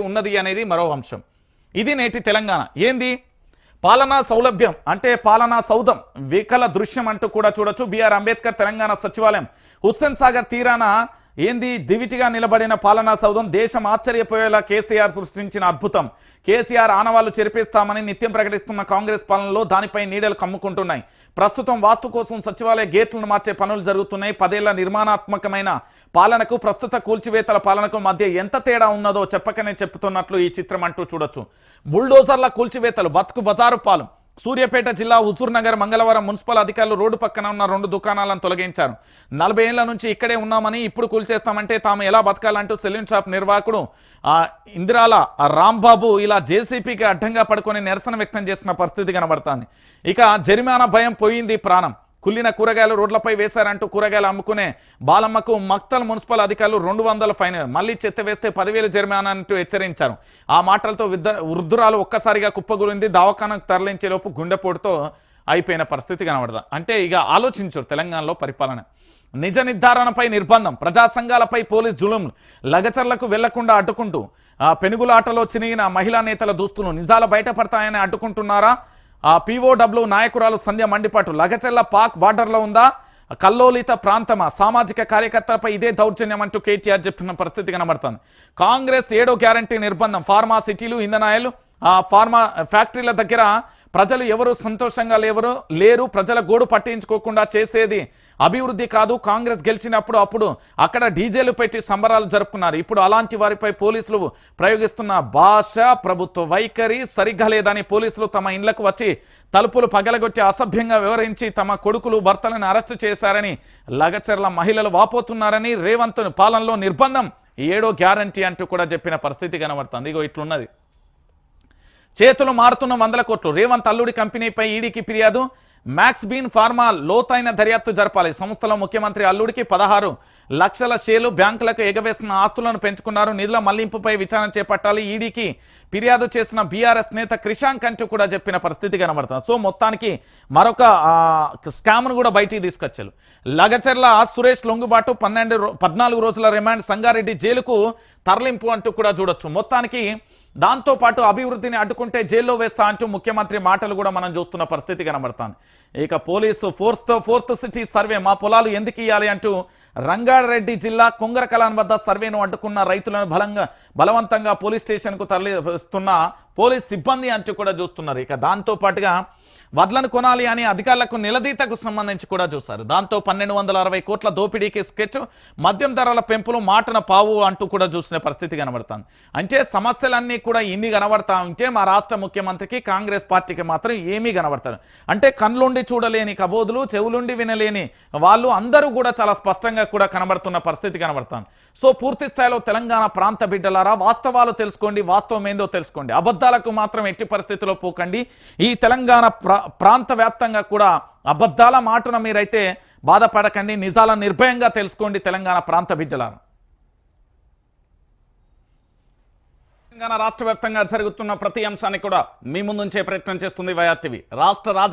ఉన్నది అనేది మరో అంశం. ఇది నేటి తెలంగాణ. ఏంది? పాలనా సౌలభ్యం అంటే పాలనా సౌధం. వికల దృశ్యం అంటూ కూడా చూడొచ్చు. బిఆర్ అంబేద్కర్ తెలంగాణ సచివాలయం. హుస్సేన్ సాగర్ తీరాన ఏంది? దివిటిగా నిలబడిన పాలనా సౌధం దేశం ఆశ్చర్యపోయేలా కేసీఆర్ సృష్టించిన అద్భుతం. కేసీఆర్ ఆనవాళ్ళు చెరిపిస్తామని నిత్యం ప్రకటిస్తున్న కాంగ్రెస్ పాలనలో దానిపై నీడలు కమ్ముకుంటున్నాయి. ప్రస్తుతం వాస్తు కోసం సచివాలయ గేట్లను మార్చే పనులు జరుగుతున్నాయి. పదేళ్ళ నిర్మాణాత్మకమైన పాలనకు ప్రస్తుత కూల్చివేతల పాలనకు మధ్య ఎంత తేడా ఉన్నదో చెప్పకనే చెప్తున్నట్లు ఈ చిత్రం అంటూ చూడొచ్చు. బుల్డోజర్ల కూల్చివేతలు బతుకు బజారు పాలం. సూర్యాపేట జిల్లా హుజూర్ నగర్ మంగళవారం మున్సిపల్ అధికారులు రోడ్డు పక్కన ఉన్న రెండు దుకాణాలను తొలగించారు. నలభై ఏళ్ళ నుంచి ఇక్కడే ఉన్నామని ఇప్పుడు కూల్చేస్తామంటే తాము ఎలా బతకాలంటూ సెలూన్ షాప్ నిర్వాహకుడు ఇందిరాల రాంబాబు ఇలా జేసీపీకి అడ్డంగా పడుకొని నిరసన వ్యక్తం చేసిన పరిస్థితి కనబడుతోంది. ఇక జరిమానా భయం పోయింది ప్రాణం. కుళ్ళిన కూరగాయలు రోడ్లపై వేశారంటూ కూరగాయలు అమ్ముకునే బాలమ్మకు మక్తల్ మున్సిపల్ అధికారులు రెండు వందల ఫైన్ మళ్ళీ చెత్త వేస్తే పదివేలు జరిమానా అంటూ హెచ్చరించారు. ఆ మాటలతో విద్ద వృద్ధురాలు ఒక్కసారిగా కుప్పగురింది దవాఖానకు తరలించేలోపు గుండెపోటుతో అయిపోయిన పరిస్థితి కనబడదు? అంటే ఇక ఆలోచించరు తెలంగాణలో పరిపాలన. నిజ నిర్ధారణపై నిర్బంధం ప్రజా సంఘాలపై పోలీస్ జులుం లగచర్లకు వెళ్ళకుండా అడ్డుకుంటూ ఆ పెనుగులాటలో చినిగిన మహిళా నేతల దుస్తులు నిజాలు బయటపడతాయని అడ్డుకుంటున్నారా? ఆ పీఓడబ్ల్యూ నాయకురాలు సంధ్య మండిపాటు లగచెల్ల పాక్ బార్డర్లో ఉందా? కల్లోలిత ప్రాంతమా? సామాజిక కార్యకర్తలపై ఇదే దౌర్జన్యం అంటూ కేటీఆర్ చెప్పిన పరిస్థితి కనబడుతుంది. కాంగ్రెస్ ఏడో గ్యారంటీ నిర్బంధం ఫార్మా సిటీలు ఇంధనాయలు ఆ ఫార్మా ఫ్యాక్టరీల దగ్గర ప్రజలు ఎవరు సంతోషంగా లేవరు లేరు ప్రజల గోడు పట్టించుకోకుండా చేసేది అభివృద్ధి కాదు. కాంగ్రెస్ గెలిచినప్పుడు అప్పుడు అక్కడ డీజేలు పెట్టి సంబరాలు జరుపుకున్నారు. ఇప్పుడు అలాంటి వారిపై పోలీసులు ప్రయోగిస్తున్న భాష ప్రభుత్వ వైఖరి సరిగ్గా లేదని పోలీసులు తమ ఇండ్లకు వచ్చి తలుపులు పగలగొట్టి అసభ్యంగా వివరించి తమ కొడుకులు భర్తలను అరెస్టు చేశారని లగచర్ల మహిళలు వాపోతున్నారని రేవంత్ పాలనలో నిర్బంధం ఏడో గ్యారంటీ అంటూ కూడా చెప్పిన పరిస్థితి కనబడుతుంది. ఇగో ఇట్లున్నది. చేతులు మారుతున్న వందల కోట్లు. రేవంత్ అల్లుడి కంపెనీపై ఈడీకి ఫిర్యాదు. మ్యాక్స్ బీన్ ఫార్మా లోతైన దర్యాప్తు జరపాలి. సంస్థలో ముఖ్యమంత్రి అల్లుడికి పదహారు లక్షల షేర్లు బ్యాంకులకు ఎగవేసిన ఆస్తులను పెంచుకున్నారు. నిధుల మళ్ళింపుపై విచారణ చేపట్టాలి. ఈడీకి ఫిర్యాదు చేసిన బీఆర్ఎస్ నేత క్రిషాంక్ అంటూ కూడా చెప్పిన పరిస్థితి కనబడుతుంది. సో మొత్తానికి మరొక స్కామ్ను కూడా బయటికి తీసుకొచ్చారు. లగచర్ల సురేష్ లొంగుబాటు పన్నెండు పద్నాలుగు రోజుల రిమాండ్. సంగారెడ్డి జైలుకు తరలింపు అంటూ కూడా చూడొచ్చు. మొత్తానికి దాంతో పాటు అభివృద్ధిని అడ్డుకుంటే జైల్లో వేస్తా అంటూ ముఖ్యమంత్రి మాటలు కూడా మనం చూస్తున్న పరిస్థితి కనబడతాను ఇక పోలీసు ఫోర్స్తో ఫోర్త్ సిటీ సర్వే మా పొలాలు ఎందుకు ఇవ్వాలి అంటూ రంగారెడ్డి జిల్లా కుంగరకలాన్ వద్ద సర్వేను అడ్డుకున్న రైతులను బలంగా బలవంతంగా పోలీస్ స్టేషన్కు తరలిస్తున్న పోలీస్ సిబ్బంది అంటూ కూడా చూస్తున్నారు. ఇక దాంతో పాటుగా వడ్లను కొనాలి అని అధికారులకు నిలదీతకు సంబంధించి కూడా చూశారు. దాంతో పన్నెండు వందల అరవై కోట్ల దోపిడీకి స్కెచ్ మద్యం ధరల పెంపులు మాటన పావు అంటూ కూడా చూసిన పరిస్థితి కనబడుతుంది. అంటే సమస్యలన్నీ కూడా ఇన్ని కనబడతా ఉంటే మా రాష్ట్ర ముఖ్యమంత్రికి కాంగ్రెస్ పార్టీకి మాత్రం ఏమీ కనబడతారు అంటే కళ్ళుండి చూడలేని కబోదులు చెవులుండి వినలేని వాళ్ళు అందరూ కూడా చాలా స్పష్టంగా కూడా కనబడుతున్న పరిస్థితి కనబడుతుంది. సో పూర్తి స్థాయిలో తెలంగాణ ప్రాంత బిడ్డలారా వాస్తవాలు తెలుసుకోండి వాస్తవం ఏందో తెలుసుకోండి. అబద్ధాలకు మాత్రం ఎట్టి పరిస్థితిలో పోకండి. ఈ తెలంగాణ ప్రా ప్రాంత వ్యాప్తంగా కూడా అబద్ధాల మాటున మీరైతే బాధపడకండి నిజాల నిర్భయంగా తెలుసుకోండి తెలంగాణ ప్రాంత బిడ్డలను తెలంగాణ రాష్ట్ర వ్యాప్తంగా జరుగుతున్న ప్రతి అంశాన్ని కూడా మీ ముందుంచే ప్రయత్నం చేస్తుంది వైఆర్టీవీ. రాష్ట్ర రాజ